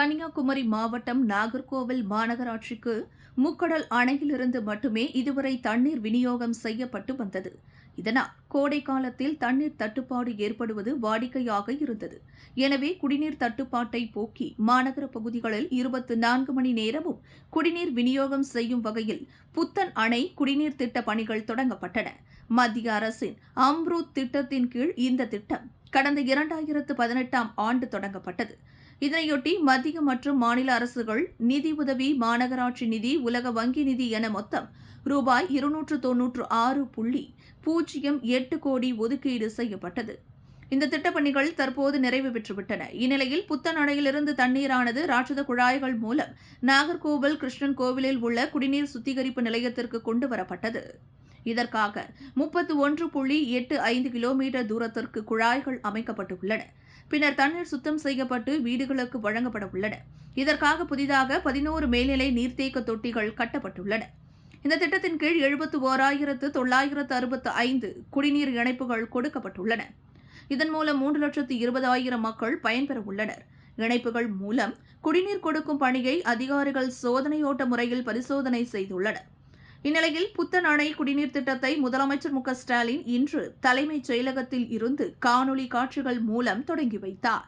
கன்னியாகுமரி மாவட்டம் நாகர்கோவில் மாநகராட்சிக்கு முக்கடல் அணையிலிருந்து மட்டுமே இதுவரை தண்ணீர் விநியோகம் செய்யப்பட்டு வந்தது. இதனால் கோடை காலத்தில் தண்ணீர் தட்டுப்பாடு ஏற்படுவது வாடிக்கையாக இருந்தது. எனவே குடிநீர் தட்டுப்பாட்டை போக்கி மாநகர பகுதிகளில் இருபத்தி நான்கு மணி நேரமும் குடிநீர் விநியோகம் செய்யும் வகையில் புத்தன் அணை குடிநீர் திட்ட பணிகள் தொடங்கப்பட்டன. மத்திய அரசின் அம்ரூத் திட்டத்தின் கீழ் இந்த திட்டம் கடந்த இரண்டாயிரத்து பதினெட்டாம் ஆண்டு தொடங்கப்பட்டது. இதனையொட்டி மத்திய மற்றும் மாநில அரசுகள் நிதி உதவி மாநகராட்சி நிதி உலக வங்கி நிதி என மொத்தம் ரூபாய் இருநூற்று தொன்னூற்று ஆறு புள்ளி பூஜ்ஜியம் எட்டு கோடி ஒதுக்கீடு செய்யப்பட்டது. இந்த திட்டப்பணிகள் தற்போது நிறைவு பெற்றுவிட்டன. இந்நிலையில் புத்தன் அணையிலிருந்து தண்ணீரானது ராட்சத குழாய்கள் மூலம் நாகர்கோவில் கிருஷ்ணன் கோவிலில் உள்ள குடிநீர் சுத்திகரிப்பு நிலையத்திற்கு கொண்டு வரப்பட்டது. இதற்காக முப்பத்து ஒன்று புள்ளி எட்டு ஐந்து கிலோமீட்டர் தூரத்திற்கு குழாய்கள் அமைக்கப்பட்டுள்ளன. பின்னர் தண்ணீர் சுத்தம் செய்யப்பட்டு வீடுகளுக்கு வழங்கப்பட உள்ளன இதற்காக புதிதாக பதினோரு மேல்நிலை நீர்த்தேக்க தொட்டிகள் கட்டப்பட்டுள்ளன. இந்த திட்டத்தின் கீழ் எழுபத்து ஓராயிரத்து தொள்ளாயிரத்து அறுபத்து ஐந்து குடிநீர் இணைப்புகள் கொடுக்கப்பட்டுள்ளன. இதன் மூலம் மூன்று லட்சத்து இருபதாயிரம் மக்கள் பயன்பெற உள்ளனர் இணைப்புகள் மூலம் குடிநீர் கொடுக்கும் பணியை அதிகாரிகள் சோதனையோட்ட முறையில் பரிசோதனை செய்துள்ளனர். இந்நிலையில் புத்தன் குடிநீர் திட்டத்தை முதலமைச்சர் மு ஸ்டாலின் இன்று தலைமைச் செயலகத்தில் இருந்து காணொலி காட்சிகள் மூலம் தொடங்கி வைத்தார்.